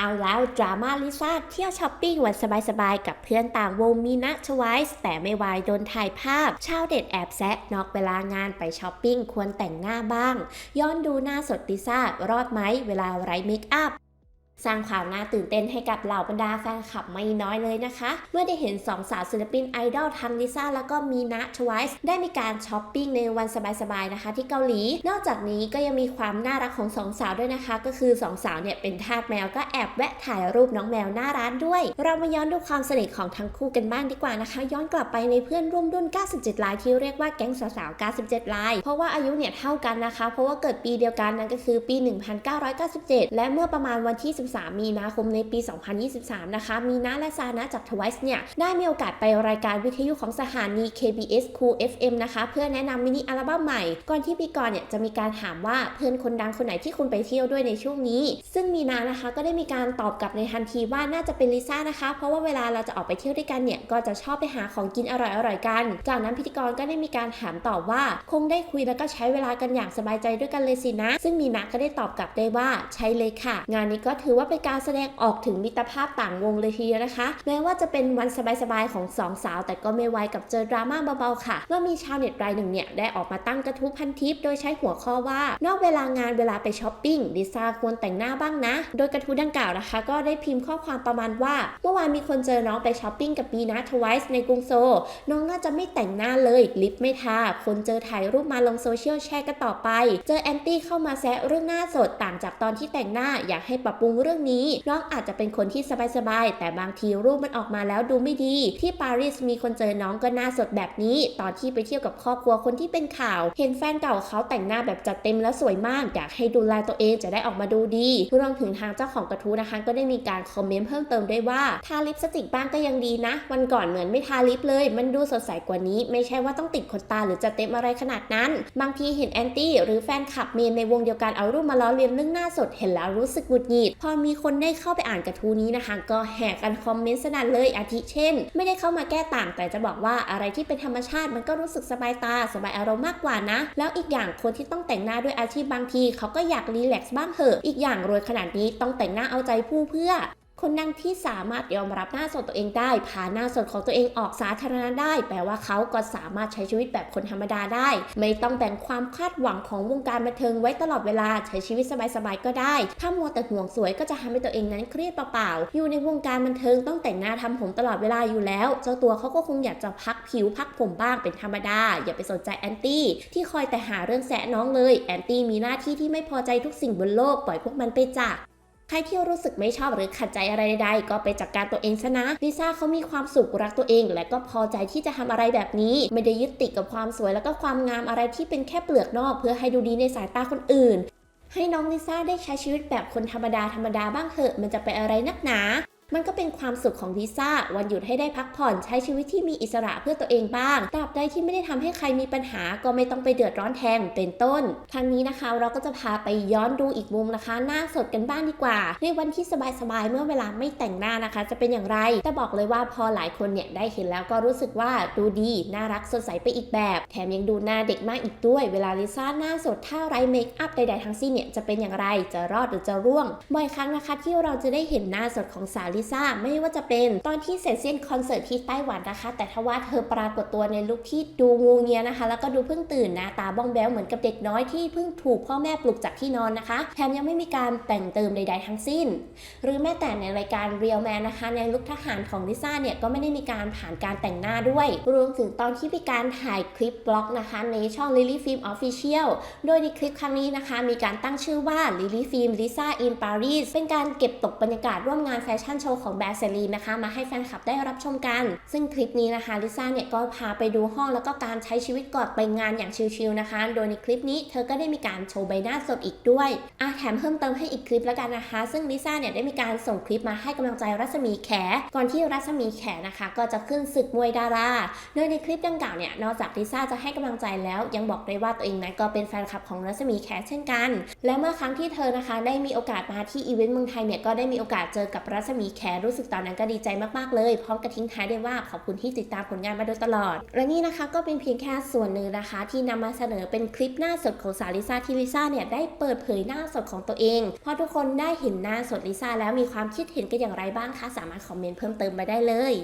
เอาแล้วดราม่าลิซ่าเที่ยวช้อปปิ้งวันสบายๆ กับเพื่อนต่างวงมีนะชไวส์แต่ไม่วายโดนถ่ายภาพ ชาวเด็ดแอบแซะนอกเวลางานไปช้อปปิ้งควรแต่งหน้าบ้าง ย้อนดูหน้าสดลิซ่ารอดไหมเวลาไร้เมคอัพ สร้างความน่าตื่นเต้นให้กับเหล่าบรรดาแฟนคลับไม่น้อยเลยนะคะ เมื่อได้เห็นสองสาวศิลปินไอดอลทั้งลิซ่าแล้วก็มีนะชไวส์ได้มีการช้อปปิ้งในวันสบายๆนะคะ ที่เกาหลี นอกจากนี้ก็ยังมีความน่ารักของสองสาวด้วยนะคะ ก็คือสองสาวเนี่ยเป็นทาสแมวก็แอบแวะถ่ายรูปน้องแมวหน้าร้านด้วย เรามาย้อนดูความสนิทของทั้งคู่กันบ้างดีกว่านะคะ ย้อนกลับไปในเพื่อนร่วมรุ่น 97ลายที่เรียกว่าแก๊งสาวๆ97ลายเพราะว่าอายุเนี่ยเท่ากันนะคะ เพราะว่าเกิดปีเดียวกันนั่นก็คือปี 1997 และเมื่อประมาณวันที่13มีนาคมในปี 2023 นะคะ มีนาและซานะจาก Twice เนี่ย ได้มีโอกาสไปรายการวิทยุของสถานี KBS Cool FM นะคะ เพื่อแนะนำมินิอัลบั้มใหม่ ก่อนที่ปีก่อนเนี่ยจะมีการถามว่าเพื่อนคนดังคนไหนที่คุณไปเที่ยวด้วยในช่วงนี้ ซึ่งมีนานะคะก็ได้มีการตอบกลับในทันทีว่าน่าจะเป็นลิซ่านะคะ เพราะว่าเวลาเราจะออกไปเที่ยวด้วยกันเนี่ยก็จะชอบไปหาของกินอร่อยๆกัน จากนั้นพิธีกรก็ได้มีการถามต่อว่า คงได้คุยแล้วก็ใช้เวลากันอย่างสบายใจด้วยกันเลยสินะ ซึ่งมีนาก็ได้ตอบกลับได้ว่าใช่เลยค่ะ งานนี้ก็ถือว่าเป็นการแสดงออกถึงมิตรภาพต่างวงเลยทีเดียวนะคะ แม้ว่าจะเป็นวันสบายๆของสองสาว แต่ก็ไม่ไวกับเจอดราม่าเบาๆค่ะเมื่อมีชาวเน็ตรายหนึ่งเนี่ยได้ออกมาตั้งกระทู้พันทิป โดยใช้หัวข้อว่านอกเวลางานเวลาไปช้อปปิ้งลิซ่าควรแต่งหน้าบ้างนะ โดยกระทู้ดังกล่าวนะคะ ก็ได้พิมพ์ข้อความประมาณว่า เมื่อวานมีคนเจอน้องไปช้อปปิ้งกับบีนาทวายส์ในกรุงโซลน้องน่าจะไม่แต่งหน้าเลยลิปไม่ทาคนเจอถ่ายรูปมาลงโซเชียลแชร์กันต่อไป เจอแอนตี้เข้ามาแซะเรื่องหน้าสดต่างจากตอนที่แต่งหน้าอยากให้ปรับปรุงเรื่องนี้ น้องอาจจะเป็นคนที่สบายๆ แต่บางทีรูปมันออกมาแล้วดูไม่ดี ที่ปารีสมีคนเจอน้องก็หน้าสดแบบนี้ ตอนที่ไปเที่ยวกับครอบครัวคนที่เป็นข่าว เห็นแฟนเก่าเขาแต่งหน้าแบบจัดเต็มแล้วสวยมาก อยากให้ดูแลตัวเองจะได้ออกมาดูดีรวมถึงทางเจ้าของกระทู้นะคะ ก็ได้มีการคอมเมนต์เพิ่มเติมด้วยว่าทาลิปสติกบ้างก็ยังดีนะ วันก่อนเหมือนไม่ทาลิปเลย มันดูสดใสกว่านี้ ไม่ใช่ว่าต้องติดขนตาหรือจะเต็มอะไรขนาดนั้น บางทีเห็นแอนตี้หรือแฟนคลับเมนในวงเดียวกันเอารูปมาล้อเลียนเรื่องหน้าสดเห็นแล้วรู้สึกหงุดหงิดพอมีคนได้เข้าไปอ่านกระทู้นี้นะคะ ก็แห่กันคอมเมนต์สนั่นเลยอาทิเช่น ไม่ได้เข้ามาแก้ต่างแต่จะบอกว่าอะไรที่เป็นธรรมชาติมันก็รู้สึกสบายตาสบายอารมณ์มากกว่านะ แล้วอีกอย่างคนที่ต้องแต่งหน้าด้วยอาชีพบางที เขาก็อยากรีแลกซ์บ้างเถอะอีกอย่างรวยขนาดนี้ต้องแต่งหน้าเอาใจผู้เพื่อ คนดังที่สามารถยอมรับหน้าสดตัวเองได้พาหน้าสดของตัวเองออกสาธารณะได้ แปลว่าเขาก็สามารถใช้ชีวิตแบบคนธรรมดาได้ ไม่ต้องแบ่งความคาดหวังของวงการบันเทิงไว้ตลอดเวลาใช้ชีวิตสบายๆก็ได้ ถ้ามัวแต่ห่วงสวยก็จะทำให้ตัวเองนั้นเครียดเปล่าๆอยู่ในวงการบันเทิงต้องแต่งหน้าทำผมตลอดเวลาอยู่แล้ว เจ้าตัวเขาก็คงอยากจะพักผิวพักผมบ้างเป็นธรรมดา อย่าไปสนใจแอนตี้ที่คอยแต่หาเรื่องแซะน้องเลยแอนตี้มีหน้าที่ที่ไม่พอใจทุกสิ่งบนโลกปล่อยพวกมันไปจาก ใครที่รู้สึกไม่ชอบหรือขัดใจอะไรใดๆก็ไปจัดการตัวเองซะนะลิซ่าเขามีความสุขรักตัวเอง และก็พอใจที่จะทำอะไรแบบนี้ ไม่ได้ยึดติดกับความสวย แล้วก็ความงามอะไรที่เป็นแค่เปลือกนอก เพื่อให้ดูดีในสายตาคนอื่น ให้น้องลิซ่าได้ใช้ชีวิตแบบคนธรรมดาธรรมดาบ้างเถอะมันจะไปอะไรนักหนา มันก็เป็นความสุขของลิซ่าวันหยุดให้ได้พักผ่อนใช้ชีวิตที่มีอิสระเพื่อตัวเองบ้างตราบใดที่ไม่ได้ทำให้ใครมีปัญหาก็ไม่ต้องไปเดือดร้อนแทนเป็นต้นทางนี้นะคะเราก็จะพาไปย้อนดูอีกมุมนะคะ หน้าสดกันบ้างดีกว่า ในวันที่สบายๆเมื่อเวลาไม่แต่งหน้านะคะ จะเป็นอย่างไรแต่บอกเลยว่าพอหลายคนเนี่ยได้เห็นแล้วก็รู้สึกว่าดูดีน่ารักสดใสไปอีกแบบ แถมยังดูหน้าเด็กมากอีกด้วย เวลาลิซ่าหน้าสดถ้าไรเมคอัพใดๆทั้งสิ้นเนี่ยจะเป็นอย่างไรจะรอดหรือจะร่วงบ่อยครั้งนะคะที่เราจะได้เห็นหน้าสดของสาวลิซ่าไม่ว่าจะเป็นตอนที่เสร็จสิ้นคอนเสิร์ตที่ไต้หวันนะคะ แต่ทว่าเธอปรากฏตัวในลุคที่ดูงูเงียนะคะ แล้วก็ดูเพิ่งตื่นน้าตาบ้องแบวเหมือนกับเด็กน้อยที่เพิ่งถูกพ่อแม่ปลุกจากที่นอนนะคะแถมยังไม่มีการแต่งเติมใด ๆ ทั้งสิ้น หรือแม้แต่ในรายการเรียลแมนนะคะ ในลุคทหารของลิซ่าเนี่ยก็ไม่ได้มีการผ่านการแต่งหน้าด้วย รวมถึงตอนที่มีการถ่ายคลิปบล็อกนะคะ ในช่อง Lily Film Official โดยในคลิปครั้งนี้นะคะ มีการตั้งชื่อว่า Lily Film Lisa in Paris เป็นการเก็บตกบรรยากาศร่วมงานแฟชั่นโชว์ของแบรนด์เซรีนะคะ มาให้แฟนคลับได้รับชมกัน ซึ่งคลิปนี้นะคะลิซ่าเนี่ยก็พาไปดูห้องแล้วก็การใช้ชีวิตก่อนไปงานอย่างชิลๆนะคะ โดยในคลิปนี้เธอก็ได้มีการโชว์ใบหน้าสดอีกด้วยอะแถมเพิ่มเติมให้อีกคลิปแล้วกันนะคะ ซึ่งลิซ่าเนี่ยได้มีการส่งคลิปมาให้กำลังใจรัศมีแข ก่อนที่รัศมีแขนะคะ ก็จะขึ้นศึกมวยดาราโดยในคลิปดังกล่าวเนี่ยนอกจากลิซ่าจะให้กำลังใจแล้วยังบอกได้ว่าตัวเองนั้นก็เป็นแฟนคลับของรัศมีแขเช่นกัน และเมื่อครั้งที่เธอนะคะ ได้มีโอกาสมาที่อีเวนต์เมืองไทยเนี่ยก็ได้มีโอกาสเจอกับรัศมีแขแคร์รู้สึกตอนนั้นก็ดีใจมากๆเลย พร้อมกับทิ้งท้ายด้วยว่าขอบคุณที่ติดตามผลงานมาโดยตลอด และนี่นะคะก็เป็นเพียงแค่ส่วนหนึ่งนะคะ ที่นำมาเสนอเป็นคลิปหน้าสดของสาวลิซ่าที่ลิซ่าเนี่ยได้เปิดเผยหน้าสดของตัวเองพอทุกคนได้เห็นหน้าสดลิซ่าแล้วมีความคิดเห็นกันอย่างไรบ้างคะสามารถคอมเมนต์เพิ่มเติมมาได้เลย